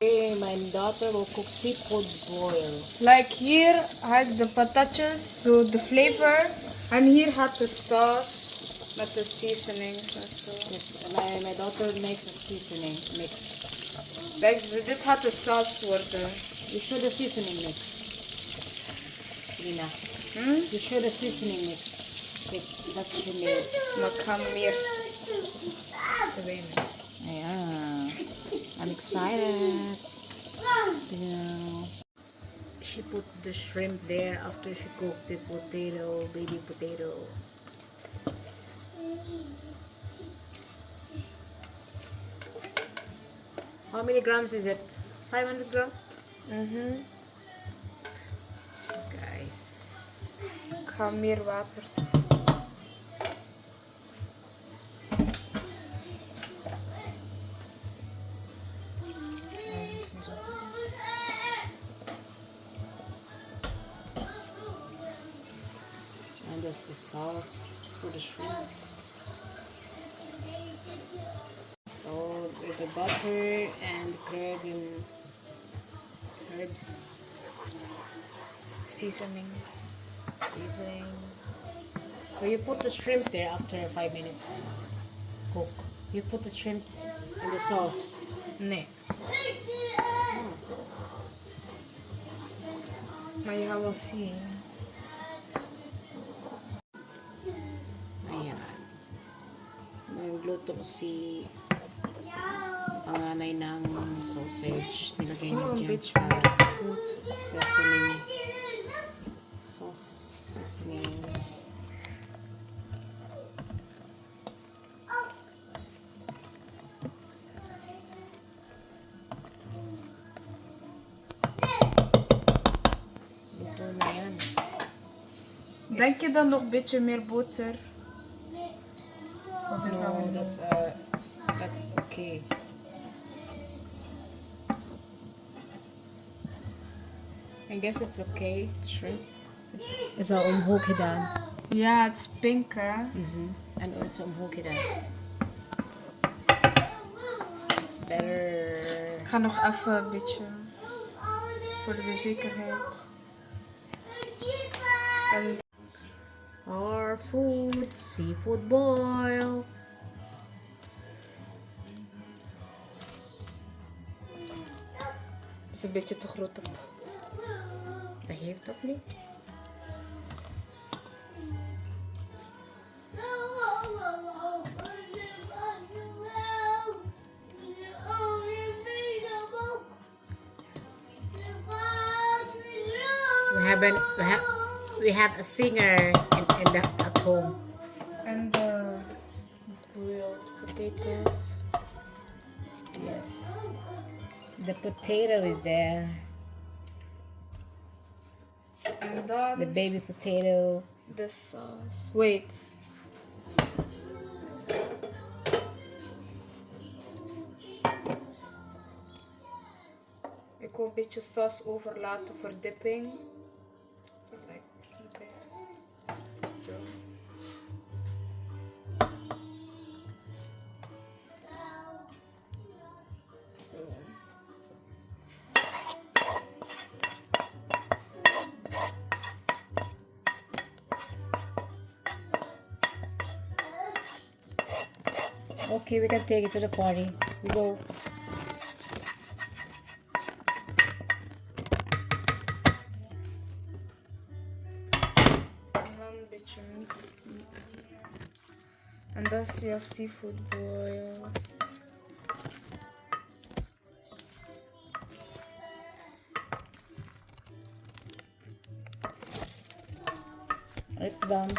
Okay, my daughter will cook seafood boil. Like here had the potatoes, so the flavor, and here had the sauce, not the seasoning. So. Yes, my, my daughter makes a seasoning mix. Like dit had the sauce water. You show the seasoning mix. Lina, Hmm? you show the seasoning mix. Wait, that's she made. Maar ik ga meer te wenen. Yeah, I'm excited. So, she put the shrimp there after she cooked the potato, baby potato. How many grams is it? 500 grams? Mm-hmm. Guys. Ga meer water that's the sauce for the shrimp. So with the butter and curd and herbs, Seasoning. seasoning. So you put the shrimp there after five minutes. Cook. You put the shrimp in the sauce. Nee. Hmm. Maar je gaat wel Nagluto si panganay ng sausage. Nilagay niya dyan sa sesame sauce. Sesame. Denk je dan nog een beetje meer boter? Of is dat No, wel that's, uh, that's okay. I guess it's okay, shrimp. It's, it's al omhoog gedaan. Ja, het is pink hè. Mhm. En het is omhoog gedaan. It's better. Ik ga nog even een beetje. Voor de zekerheid. En Our food, seafood boil. het is een beetje te groot op. Dat heeft ook niet. We have an, we have we have a singer in, in the at home. En de boiled potatoes. Yes. The potato is there. The baby potato. The sauce. Wait. Ik wil een beetje saus overlaten voor dipping. Okay, we can take it to the party. We go. And that's your seafood boil. It's done.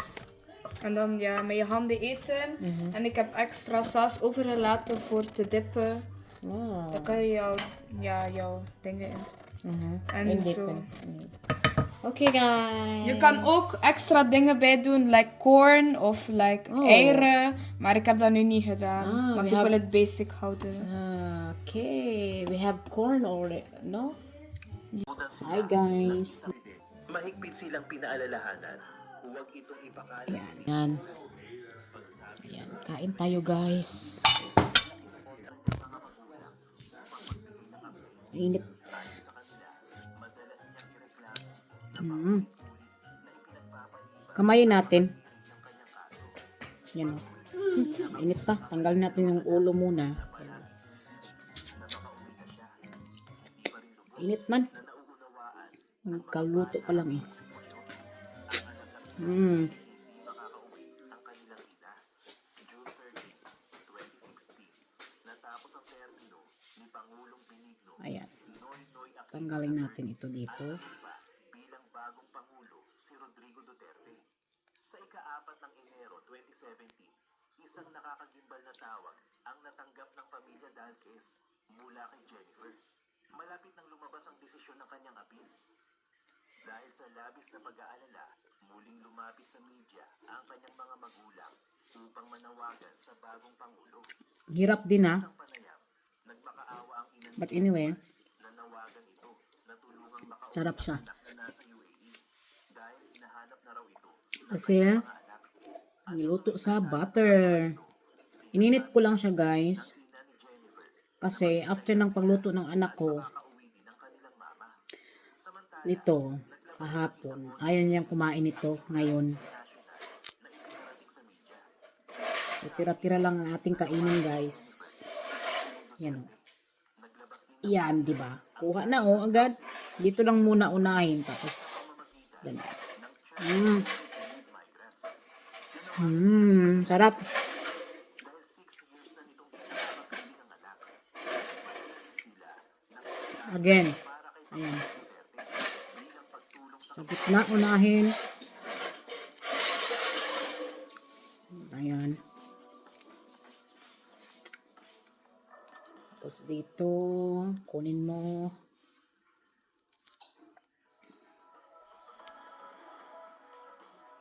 En dan ja, met je handen eten. Mhm. En ik heb extra saus overgelaten voor te dippen. Wow. Dan kan je jouw, ja, jouw dingen in. Mhm. En zo. Mm. Okay, guys. Je kan ook extra dingen bij doen, like corn of like Oh. eieren. Maar ik heb dat nu niet gedaan. Ah, want we ik wil het basic houden. Ah, okay. We have corn already. No? Hi, guys. Mahigpit silang pinaalalahanan. Huwag itong ipakalat sa Yan. Ayan. Kain tayo, guys. Init. Mm. Kamayin natin. Yan. Hmm, Init pa. Tanggalin natin yung ulo muna. Yan. Init man. Nagkaluto pa lang eh. Mm. ang kanilang ina. June 30, 2016, natapos ang termino ni Pangulong Benigno Ayan. Tanggalin natin ito dito. bilang bagong Pangulo si Rodrigo Duterte. Sa ika-apat ng Enero 2017, isang nakakagimbal na tawag ang natanggap ng pamilya Dalquez mula kay Jennifer. Malapit nang lumabas ang desisyon ng kanyang apil. Dahil sa labis na pag-aalala, muling lumapit sa media ang kanyang mga magulang upang manawagan sa bagong Pangulo. Hirap din ah. Isang panayam, nagmakaawa ang ina But anyway, nanawagan ito na tulungang makauwi Sarap siya. na nasa UAE dahil hinahanap na raw ito kasi niluto sa butter. Ininit ko lang siya guys. Kasi after ng pagluto ng anak ko, nito, kahapon, ayaw niyang kumain ito ngayon. So, tira-tira lang ang ating kainin guys. Yan o. Din Yan, di ba? Kuha na oh, agad. Dito lang muna unahin. Tapos, ganun. Mm. migrants. Mm, sarap. Dahil 6 years na nitong pinapagpili ang anak. Sila na Again. para kay Ayan. Duterte bilang gitna unahin. Ayan. Tapos dito, kunin mo.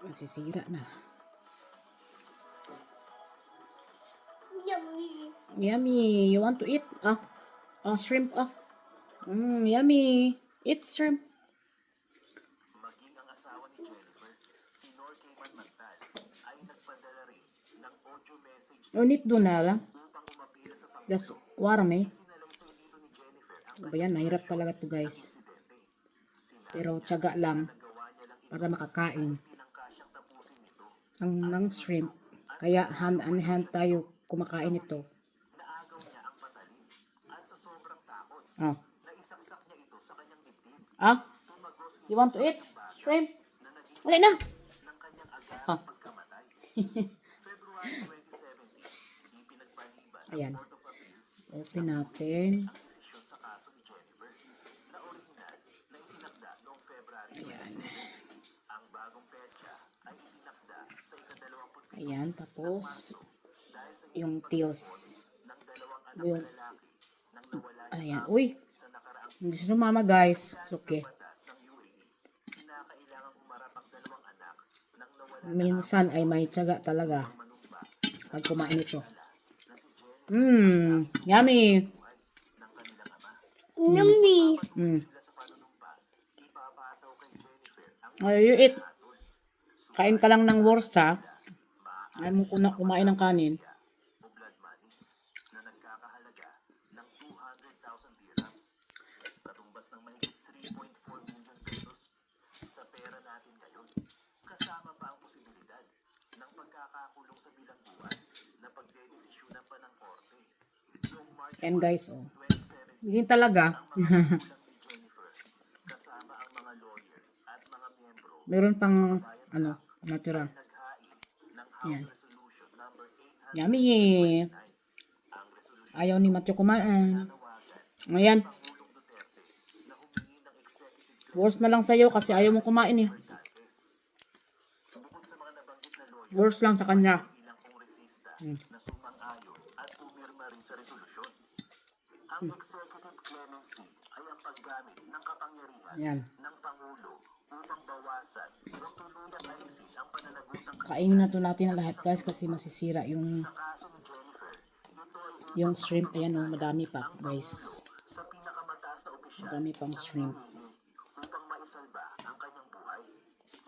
Nasisira na. Yummy. Yummy. You want to eat? Ah. Ah, shrimp. Ah. Mm, yummy. Eat shrimp. Maging ang asawa ni Jennifer, si Norkay Manmantal, ay nagpadala rin ng audio message Unit doon na lang. upang umapila sa Pangulo. Das warm eh. Ano ba yan? Mahirap talaga to guys. Pero tiyaga lang para makakain ang ng shrimp. Kaya hand and hand tayo kumakain ito. Ah. Ah? You want to eat shrimp? Wala na. Ah. ay itinakda sa ikadalawamput Ayan. Tapos, yung tails. Yung, ayan. Uy. Hindi siya sumama guys. It's okay. Minsan ay may tiyaga talaga pag kumain ito. Mmm. Yummy. Yummy. Mm. Ay, you eat. Kain ka lang ng worst ha. Ayaw mo kumain ng kanin. o blood money na nagkakahalaga ng 200,000 dirhams. Katumbas ng mahigit 3.4 million pesos sa pera natin ngayon. Kasama pa ang posibilidad ng pagkakakulong sa bilang buwan na pagdedesisyonan pa ng korte. Noong March Yan guys, oh. 2017, Hindi talaga. Meron pang, ano, natira. Yan. Resolution number 809 Yummy. Ayaw ni Matyo kumain. Ayan. Worst na lang sa'yo kasi ayaw mo kumain eh. Worst lang sa kanya. ilang Ang executive clemency ay ang paggamit ng kapangyarihan Yan. ng Pangulo upang bawasan o tuluyang alisin ang pananagutang Kainin na to natin ang lahat guys kasi masisira yung sa kaso ay yung shrimp. Ayan oh, madami pa guys. sa pinakamataas na opisyal Madami pang shrimp. upang maisalba ang kanyang buhay.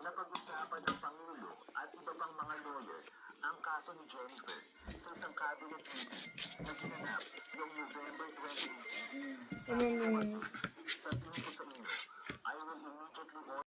Napag-usapan ng Pangulo at iba pang mga lawyer ang kaso ni Jennifer sa isang cabinet meeting na ginanap noong November 2018. Sabi ko kasi, sabihin ko sa inyo, I will immediately